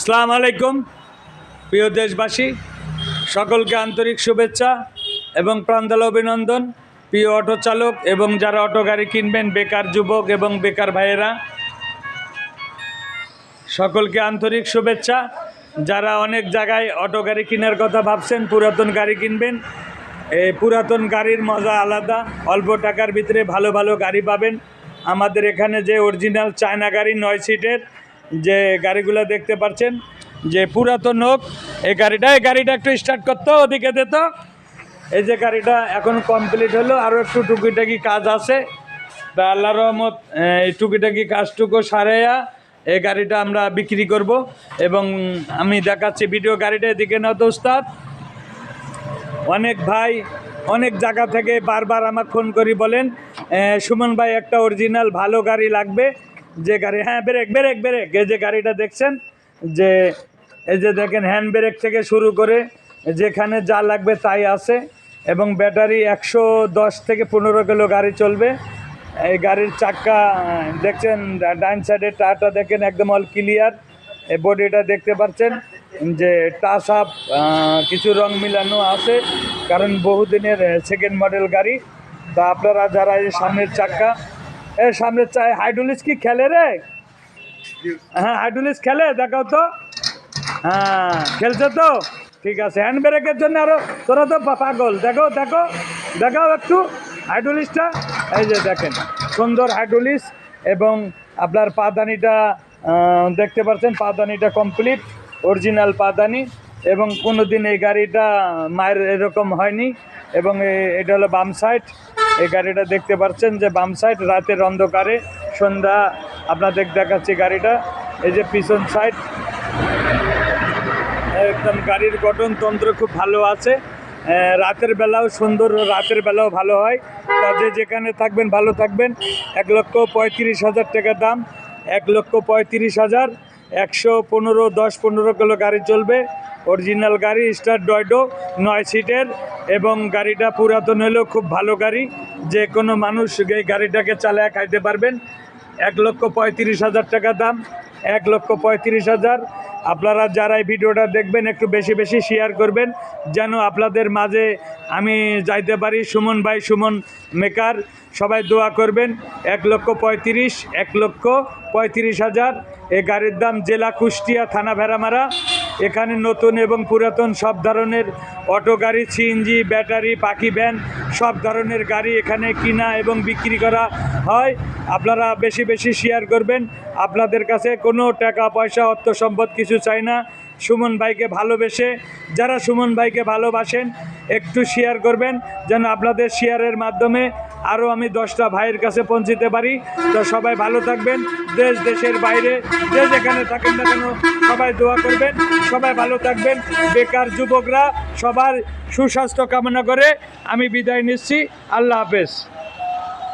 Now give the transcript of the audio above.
সালাম আলাইকুম, প্রিয় দেশবাসী, সকলকে আন্তরিক শুভেচ্ছা এবং প্রান্তাল অভিনন্দন। প্রিয় অটো চালক এবং যারা অটো গাড়ি কিনবেন, বেকার যুবক এবং বেকার ভাইয়েরা, সকলকে আন্তরিক শুভেচ্ছা। যারা অনেক জায়গায় অটো গাড়ি কেনার কথা ভাবছেন, পুরাতন গাড়ি কিনবেন এই পুরাতন গাড়ির মজা আলাদা। অল্প টাকার ভিতরে ভালো ভালো গাড়ি পাবেন। আমাদের এখানে যে অরিজিনাল চায়না গাড়ি নয় সিটের যে গাড়িগুলো দেখতে পাচ্ছেন যে পুরাতন হোক, এই গাড়িটা এই গাড়িটা একটু স্টার্ট করতো, ওদিকে দিত। এই যে গাড়িটা এখন কমপ্লিট হলো আরও একটু টুকিটাকি কাজ আছে। তা আল্লাহ রহমত, এই টুকিটাকি কাজটুকু সারাইয়া এই গাড়িটা আমরা বিক্রি করব এবং আমি দেখাচ্ছি ভিডিও গাড়িটা এদিকে না তো উস্তাদ অনেক ভাই অনেক জায়গা থেকে বারবার আমার ফোন করি বলেন সুমন ভাই, একটা অরিজিনাল ভালো গাড়ি লাগবে। যে গাড়ি হ্যাঁ ব্রেক ব্রেক ব্রেক এই যে গাড়িটা দেখছেন, যে এই যে দেখেন হ্যান্ড ব্রেক থেকে শুরু করে যেখানে যা লাগবে তাই আছে এবং ব্যাটারি একশো দশ থেকে পনেরো কিলো গাড়ি চলবে। এই গাড়ির চাক্কা দেখছেন ডাইন সাইডের টায়ারটা দেখেন একদম অল ক্লিয়ার এই বডিটা দেখতে পাচ্ছেন, যে টাচ আপ কিছু রং মিলানো আছে, কারণ বহুদিনের সেকেন্ড মডেল গাড়ি। তা আপনারা যারা এই সামনের চাক্কা এ সামনের চা হাইড্রোলিক্স কি খেলে রে? হ্যাঁ হাইড্রোলিক্স খেলে দেখাও তো। হ্যাঁ খেলছে তো? ঠিক আছে হ্যান্ড ব্রেকের জন্য আরও তোরা তো পাগল। দেখো দেখো দেখাও একটু হাইড্রোলিক্সটা। এই যে দেখেন সুন্দর হাইড্রোলিক্স এবং আপনার পাদানিটা দেখতে পাচ্ছেন পাদানিটা কমপ্লিট অরিজিনাল পাদানি এবং কোনো দিন এই গাড়িটা মায়ের এরকম হয়নি এবং এটা হলো বাম সাইড এই গাড়িটা দেখতে পাচ্ছেন যে বাম সাইড রাতের অন্ধকারে সন্ধ্যা, আপনাদের দেখাচ্ছি গাড়িটা। এই যে পিছন সাইড একদম গাড়ির গঠনতন্ত্র খুব ভালো আছে। রাতের বেলাও সুন্দর, রাতের বেলাও ভালো হয়। যে যেখানে থাকবেন, ভালো থাকবেন। এক লক্ষ পঁয়ত্রিশ হাজার টাকা দাম, এক লক্ষ পঁয়ত্রিশ হাজার। একশো পনেরো, দশ পনেরো কিলো গাড়ি চলবে। অরিজিনাল গাড়ি স্টার ডয়ডো নয় সিটের এবং গাড়িটা পুরাতন হলেও খুব ভালো গাড়ি। যে কোনো মানুষ এই গাড়িটাকে চালায় খাইতে পারবেন। এক লক্ষ পঁয়ত্রিশ হাজার টাকা দাম, এক লক্ষ পঁয়ত্রিশ হাজার। আপনারা যারা এই ভিডিওটা দেখবেন, একটু বেশি বেশি শেয়ার করবেন, যেন আপনাদের মাঝে আমি যাইতে পারি। সুমন ভাই, সুমন মেকার সবাই দোয়া করবেন। এক লক্ষ পঁয়ত্রিশ, এক লক্ষ পঁয়ত্রিশ হাজার। এই গাড়ির দাম জেলা কুষ্টিয়া থানা ভেড়ামারা। এখানে নতুন এবং পুরাতন সব ধরনের অটো গাড়ি, সিএনজি, ব্যাটারি, পাখি ভ্যান সব ধরনের গাড়ি এখানে কিনা এবং বিক্রি করা হয়। আপনারা বেশি বেশি শেয়ার করবেন। আপনাদের কাছে কোনো টাকা, পয়সা, অর্থ সম্পদ কিছু চাই না। সুমন ভাইকে ভালোবেসে, যারা সুমন ভাইকে ভালোবাসেন, একটু শেয়ার করবেন, যেন আপনাদের শেয়ারের মাধ্যমে আরও আমি দশটা ভাইয়ের কাছে পৌঁছিতে পারি। তো সবাই ভালো থাকবেন, দেশ দেশের বাইরে, যে যেখানে থাকেন না কেন সবাই দোয়া করবেন, সবাই ভালো থাকবেন। বেকার যুবকরা সবার সুস্বাস্থ্য কামনা করে আমি বিদায় নিচ্ছি। আল্লাহ হাফেজ।